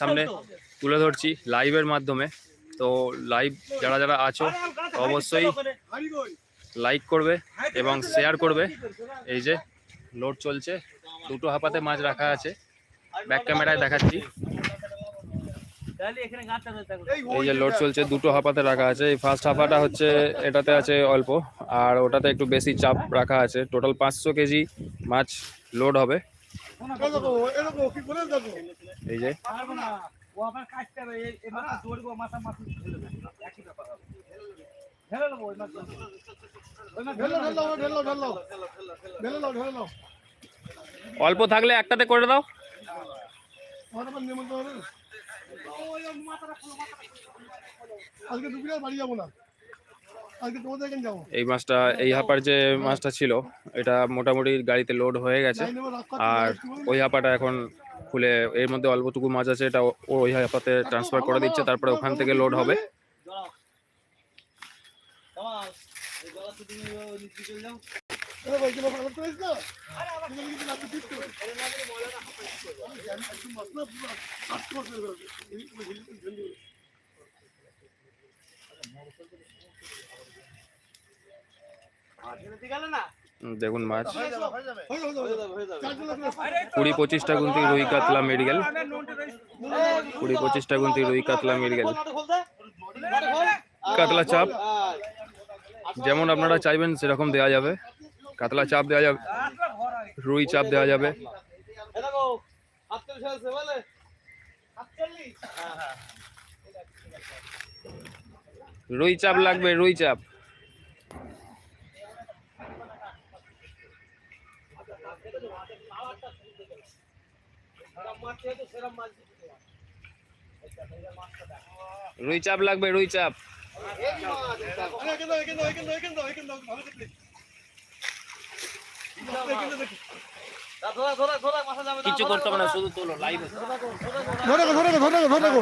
সামনে তুলে ধরছি লাইভের মাধ্যমে। তো লাইভ যারা যারা আছো, অবশ্যই লাইক করবে এবং শেয়ার করবে। এই যে লোড চলছে, দুটো হাপাতে মাছ রাখা আছে। ব্যাক ক্যামেরায় দেখাচ্ছি। এই যে লোড চলছে, দুটো হাপাতে রাখা আছে। এই ফার্স্ট হাফাটা হচ্ছে, এটাতে আছে অল্প, আর ওটাতে একটু বেশি চাপ রাখা আছে। টোটাল পাঁচশো কেজি মাছ লোড হবে। এই যে। অল্প থাকলে একটাতে করে দাও। আজকে দুপুরে বাড়ি যাব না আজকে তোমাদের এখানে যাব এই মাছটা এই হাপার যে মাছটা ছিল এটা মোটামুটি গাড়িতে লোড হয়ে গেছে। আর ওই হাপাটা এখন খুলে এর মধ্যে অল্পটুকু মাছ আছে এটা ওই হাপাতে ট্রান্সফার করে দিচ্ছে তারপরে ওখান থেকে লোড হবে। দেখুন মাছ। কুড়ি পঁচিশটা গুনতি রুই কাতলা মেডিকেল। কুড়ি পঁচিশটা গুনতি রুই কাতলা মেডিকেল। কাতলা চাপ। যেমন আপনারা চাইবেন সেরকম দেওয়া যাবে। কাতলা চাপ দেওয়া যাবে। রুই চাপ দেওয়া যাবে। রুই চাপ লাগবে রুই চাপ। রুই চাপ লাগবে রুই চাপ। কিছু করতে হবে না শুধু তোলো লাইভ ধরে ধরে ধরে রাখো, ধরে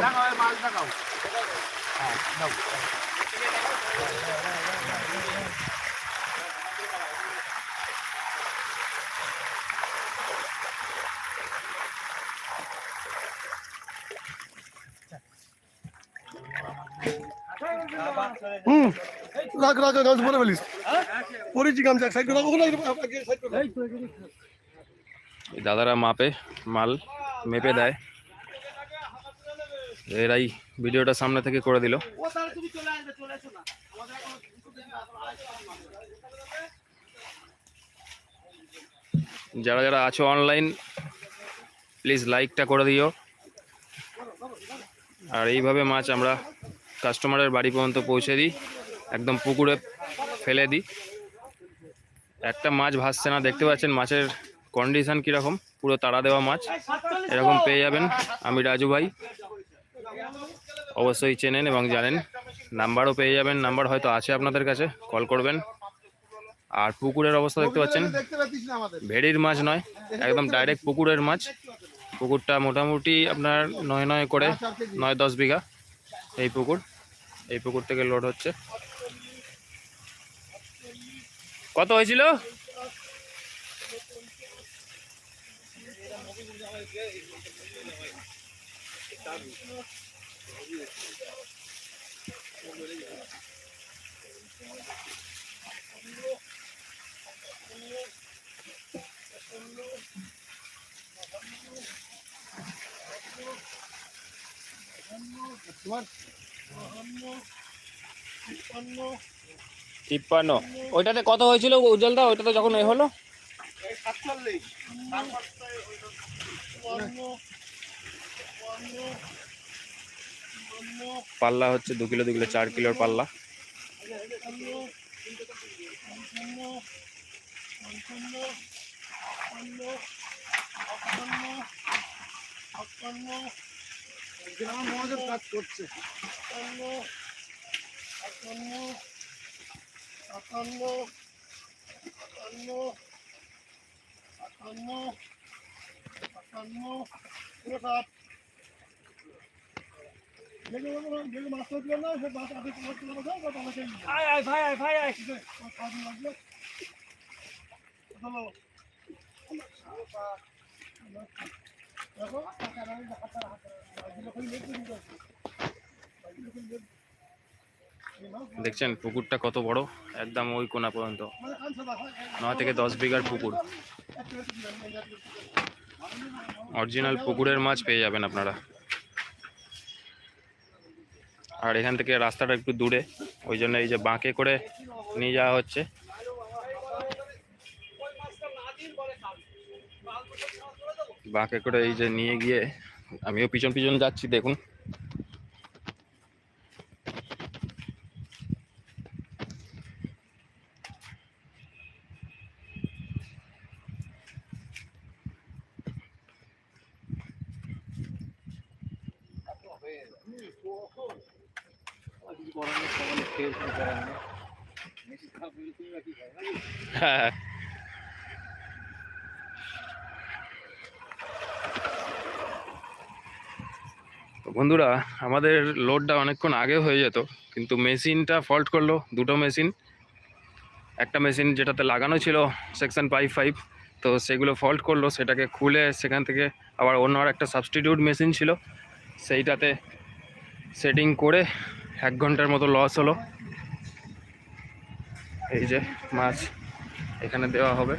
হুম। রাখ রাখ রাখ গামছা পরে ফেলিস। পরেছি গামছা সাইড করে ওখানে সাইড করে রাখো। এই দাদারা মাপে মাল মেপে দেয়। এরাই ভিডিওটা সামনে থেকে করে দিল। যারা যারা আছো অনলাইন প্লিজ লাইকটা করে দিও। আর এইভাবে মাছ আমরা কাস্টমারের বাড়ি পর্যন্ত পৌঁছে দিই, একদম পুকুরে ফেলে দিই। একটা মাছ ভাসছে না, দেখতে পাচ্ছেন মাছের কন্ডিশান কীরকম? পুরো তাড়া দেওয়া মাছ, এরকম পেয়ে যাবেন আমি রাজু ভাই। অবশ্যই চেনেন এবং জানেন, নাম্বারও পেয়ে যাবেন, নাম্বার হয়তো আছে আপনাদের কাছে, কল করবেন। আর পুকুরের অবস্থা দেখতে পাচ্ছেন, ভেড়ির মাছ নয়, একদম ডাইরেক্ট পুকুরের মাছ। পুকুরটা মোটামুটি আপনার নয় নয় করে, নয় দশ বিঘা এই পুকুর। এই পুকুর থেকে লোড হচ্ছে। কত হয়েছিল? তোমার তিপ্পান্ন। ওইটাতে কত হয়েছিল উজ্জ্বলদা? ওইটাতে যখন এ হলো? পাল্লা হচ্ছে দু কিলো দু কিলো চার কিলোর পাল্লা। আটান্ন গ্রাম মহাজন কাজ করছে। কাজ যেগুলো যেগুলো মাছ ধরছিল না সে মাছ আগে তোমার তুলে দেবো বা তোমাকে আয় আয় ভাই আয় ভাই আয়। লাগবে চলো। দেখছেন, পুকুরটা কত বড়? একদম ওই কোনা পর্যন্ত। নয় থেকে দশ বিঘার পুকুর। অরিজিনাল পুকুরের মাছ পেয়ে যাবেন আপনারা। আর এখান থেকে রাস্তাটা একটু দূরে, ওই জন্য এই যে বাঁকে করে নিয়ে যাওয়া হচ্ছে। বাঁকে করে এই যে নিয়ে গিয়ে আমিও পিছন পিছন যাচ্ছি দেখুন। হ্যাঁ বন্ধুরা, আমাদের লোডটা অনেকক্ষণ আগে হয়ে যেত, কিন্তু মেশিনটা ফল্ট করল, দুটো মেশিন। একটা মেশিন যেটাতে লাগানো ছিল সেকশন ফাইভ ফাইভ তো সেগুলো ফল্ট করল, সেটাকে খুলে সেখান থেকে আবার অন্য আর একটা সাবস্টিটিউট মেশিন ছিল, সেইটাতে সেটিং করে এক ঘণ্টার মতো লস হলো। এই যে মাছ এখানে দেওয়া হবে।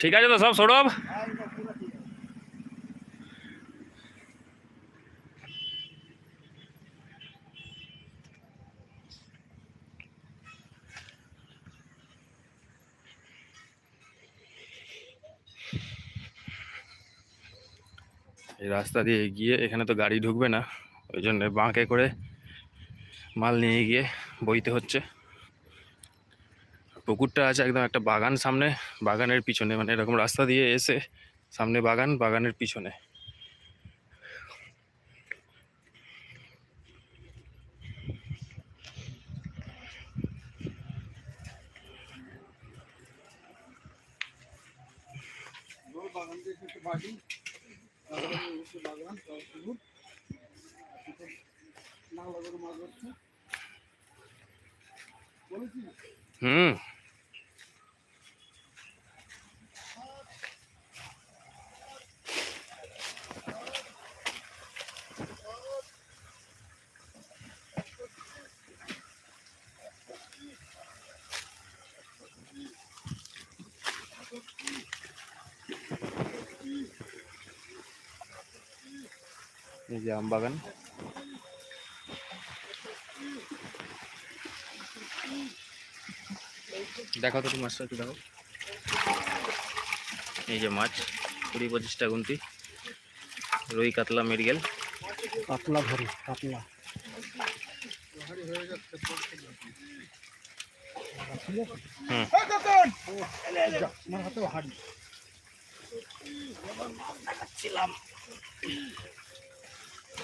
ঠিক আছে তো সব সৌরভ এই রাস্তা দিয়ে গিয়ে এখানে তো গাড়ি ঢুকবে না, ওই জন্য বাঁকে করে মাল নিয়ে গিয়ে বইতে হচ্ছে। পুকুরটা আছে একদম একটা বাগান সামনে, বাগানের পিছনে মানে এরকম রাস্তা দিয়ে এসে সামনে বাগান, বাগানের পিছনে। বাগান দিয়ে একটু বাড়ি বাগান পুকুর নাংলা করে মাছ ধরছে বলেছি হুম এই যে আম বাগান। দেখো তো তুমি মাছটা একটু দেখো এই যে মাছ কুড়ি পঁচিশটা গুনতি। রুই কাতলা মৃগেল। কাতলা ধরি কাতলা। ছিলাম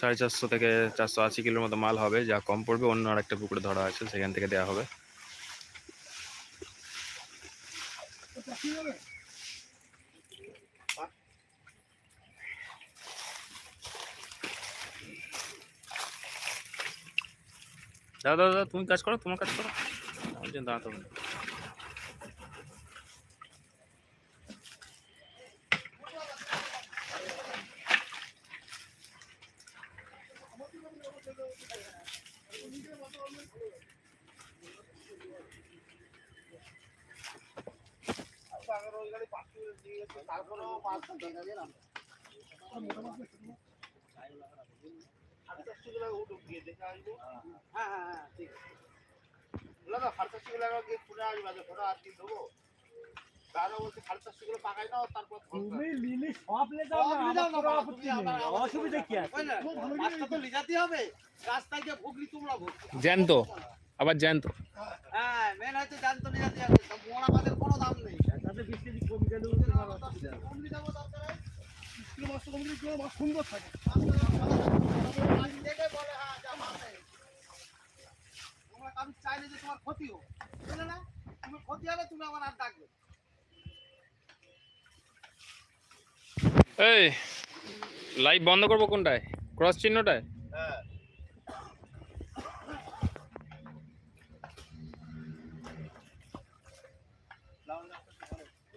সাড়ে চারশো থেকে চারশো আশি কিলোর মতো মাল হবে, যা কম পড়বে, অন্য আরেকটা পুকুরে ধরা আছে, সেখান থেকে দেওয়া হবে। দাদা দাদা, তুমি কাজ করো, তোমার কাজ করো। দাঁড়াতে না। হ্যাঁ হ্যাঁ হ্যাঁ ঠিক আছে দাদা সাড়ে চারশো কিলো টাকা গিয়ে পুনে আসবে যে ফোটা আর কি দেবো দাদা বলছে সাড়ে চারশো কিলো পাকাই নাও তারপর তুমি লিলি সব লে যাও না আমার কোনো আপত্তি নেই। অসুবিধা কি আছে? তো লিজাতে হবে রাস্তায় গিয়ে ভুগলি তোমরা ভুগ জ্যান্ত আবার জ্যান্ত। হ্যাঁ মেন হচ্ছে জ্যান্ত লিজাতে হবে মোড়া মাছের কোনো দাম নেই। সুন্দর থাকে চাইলে যে তোমার ক্ষতি হোক না ক্ষতি হবে। তুমি আর ডাকবে এই লাইভ বন্ধ করব কোনটায়? ক্রস চিহ্নটায়?